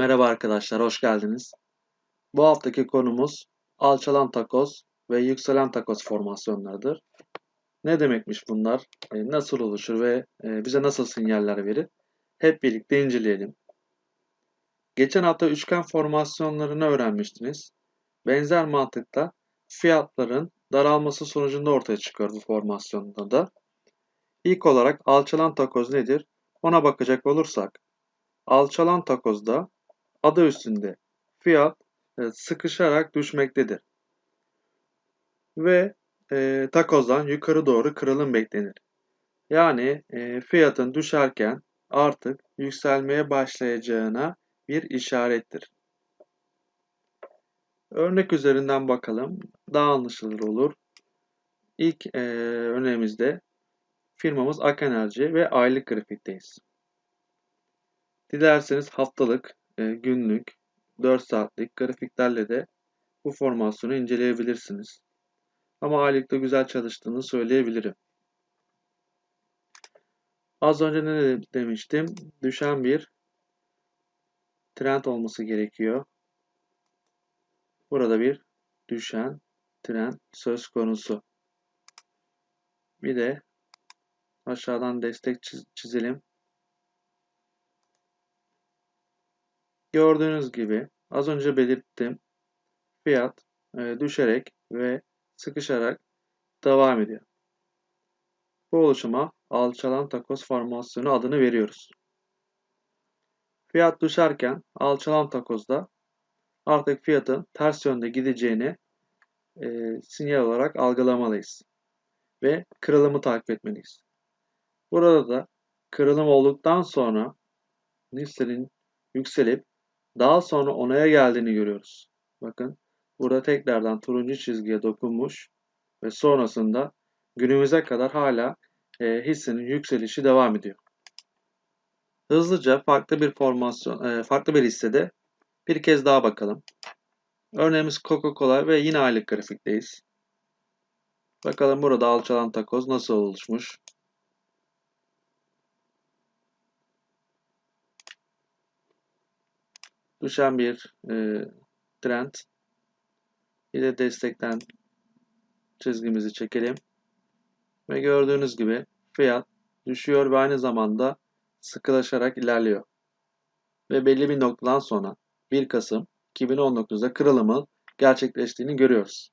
Merhaba arkadaşlar, hoş geldiniz. Bu haftaki konumuz alçalan takoz ve yükselen takoz formasyonlarıdır. Ne demekmiş bunlar, e, nasıl oluşur ve e, bize nasıl sinyaller verir? Hep birlikte inceleyelim. Geçen hafta üçgen formasyonlarını öğrenmiştiniz. Benzer mantıkta fiyatların daralması sonucunda ortaya çıkıyor bu formasyonda da. İlk olarak alçalan takoz nedir? Ona bakacak olursak, alçalan takozda adı üstünde fiyat e, sıkışarak düşmektedir. Ve e, takozdan yukarı doğru kırılım beklenir. Yani e, fiyatın düşerken artık yükselmeye başlayacağına bir işarettir. Örnek üzerinden bakalım. Daha anlaşılır olur. İlk e, örneğimizde firmamız Ak Enerji ve aylık grafikteyiz. Dilerseniz haftalık, günlük, 4 saatlik grafiklerle de bu formasyonu inceleyebilirsiniz. Ama aylıkta güzel çalıştığını söyleyebilirim. Az önce ne demiştim? Düşen bir trend olması gerekiyor. Burada bir düşen trend söz konusu. Bir de aşağıdan destek çizelim. Gördüğünüz gibi az önce belirttim. Fiyat e, düşerek ve sıkışarak devam ediyor. Bu oluşuma alçalan takoz formasyonu adını veriyoruz. Fiyat düşerken alçalan takozda artık fiyatın ters yönde gideceğini e, sinyal olarak algılamalıyız. Ve kırılımı takip etmeliyiz. Burada da kırılım olduktan sonra hissenin yükselip daha sonra onaya geldiğini görüyoruz. Bakın burada tekrardan turuncu çizgiye dokunmuş ve sonrasında günümüze kadar hala e, hissenin yükselişi devam ediyor. Hızlıca farklı bir formasyon, e, farklı bir hissede bir kez daha bakalım. Örneğimiz Coca-Cola ve yine aylık grafikteyiz. Bakalım burada alçalan takoz nasıl oluşmuş. Düşen bir e, trend. De destekten çizgimizi çekelim. Ve gördüğünüz gibi fiyat düşüyor ve aynı zamanda sıkılaşarak ilerliyor. Ve belli bir noktadan sonra 1 Kasım 2019'da kırılımın gerçekleştiğini görüyoruz.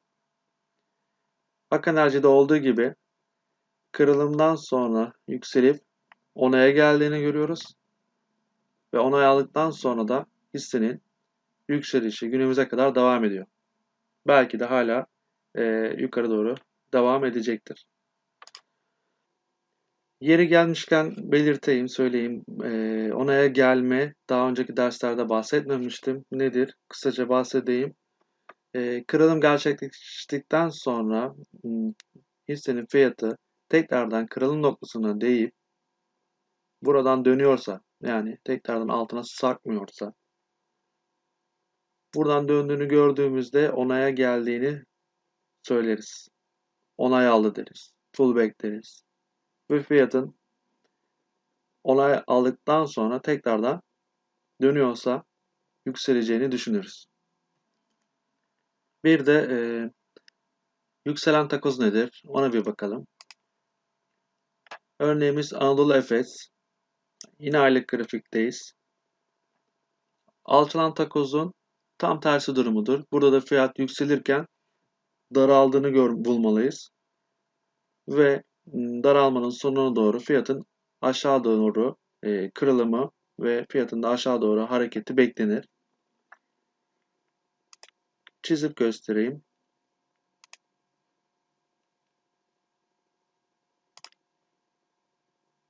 Ak Enerji'de olduğu gibi kırılımdan sonra yükselip onaya geldiğini görüyoruz. Ve onay aldıktan sonra da hissenin yükselişi günümüze kadar devam ediyor. Belki de hala e, yukarı doğru devam edecektir. Yeri gelmişken belirteyim, söyleyeyim. E, onaya gelme daha önceki derslerde bahsetmemiştim. Nedir? Kısaca bahsedeyim. E, kırılım gerçekleştikten sonra hmm, hissenin fiyatı tekrardan kırılım noktasına değip buradan dönüyorsa yani tekrardan altına sarkmıyorsa Buradan döndüğünü gördüğümüzde onaya geldiğini söyleriz. Onay aldı deriz. Fullback deriz. Ve fiyatın onay aldıktan sonra tekrardan dönüyorsa yükseleceğini düşünürüz. Bir de e, yükselen takoz nedir? Ona bir bakalım. Örneğimiz Anadolu Efes. Yine aylık grafikteyiz. Alçalan takozun Tam tersi durumudur. Burada da fiyat yükselirken daraldığını gör, bulmalıyız. Ve daralmanın sonuna doğru fiyatın aşağı doğru e, kırılımı ve fiyatın da aşağı doğru hareketi beklenir. Çizip göstereyim.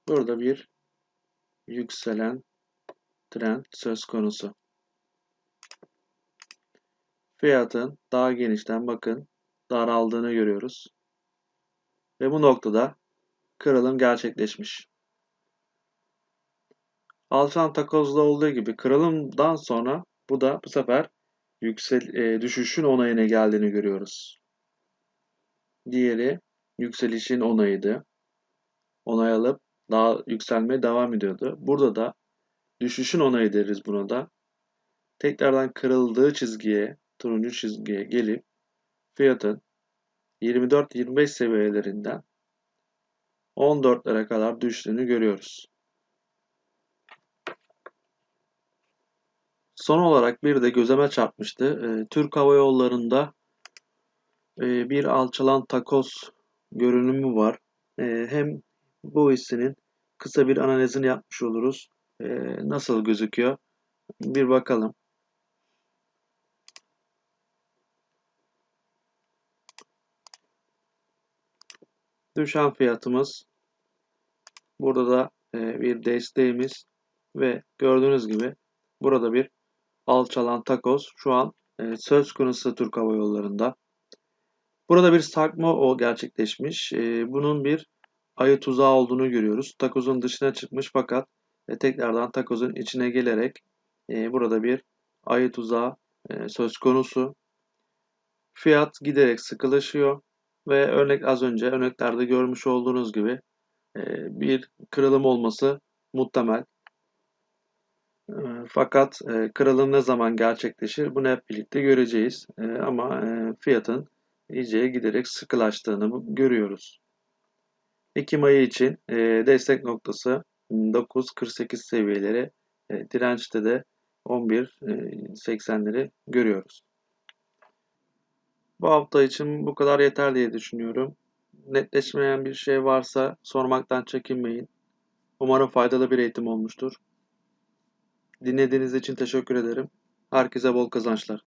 Burada bir yükselen trend söz konusu fiyatın daha genişten bakın daraldığını görüyoruz. Ve bu noktada kırılım gerçekleşmiş. Alçalan takozda olduğu gibi kırılımdan sonra bu da bu sefer yüksel e, düşüşün onayına geldiğini görüyoruz. Diğeri yükselişin onayıydı. Onay alıp daha yükselmeye devam ediyordu. Burada da düşüşün onayı deriz buna da. tekrardan kırıldığı çizgiye, turuncu çizgiye gelip fiyatın 24-25 seviyelerinden 14'lere kadar düştüğünü görüyoruz. Son olarak bir de gözeme çarpmıştı. E, Türk Hava Yolları'nda e, bir alçalan takoz görünümü var. E, hem bu hissinin kısa bir analizini yapmış oluruz. E, nasıl gözüküyor? Bir bakalım. Düşen fiyatımız burada da e, bir desteğimiz ve gördüğünüz gibi burada bir alçalan takoz şu an e, söz konusu Türk Hava Yolları'nda. Burada bir sarkma o gerçekleşmiş. E, bunun bir ayı tuzağı olduğunu görüyoruz. Takozun dışına çıkmış fakat tekrardan takozun içine gelerek burada bir ayı tuzağı söz konusu. Fiyat giderek sıkılaşıyor ve örnek az önce örneklerde görmüş olduğunuz gibi e, bir kırılım olması muhtemel. E, fakat e, kırılım ne zaman gerçekleşir bunu hep birlikte göreceğiz. Ama fiyatın iyice giderek sıkılaştığını görüyoruz. Ekim ayı için destek noktası 9.48 seviyeleri, dirençte de 11.80'leri görüyoruz. Bu hafta için bu kadar yeter diye düşünüyorum. Netleşmeyen bir şey varsa sormaktan çekinmeyin. Umarım faydalı bir eğitim olmuştur. Dinlediğiniz için teşekkür ederim. Herkese bol kazançlar.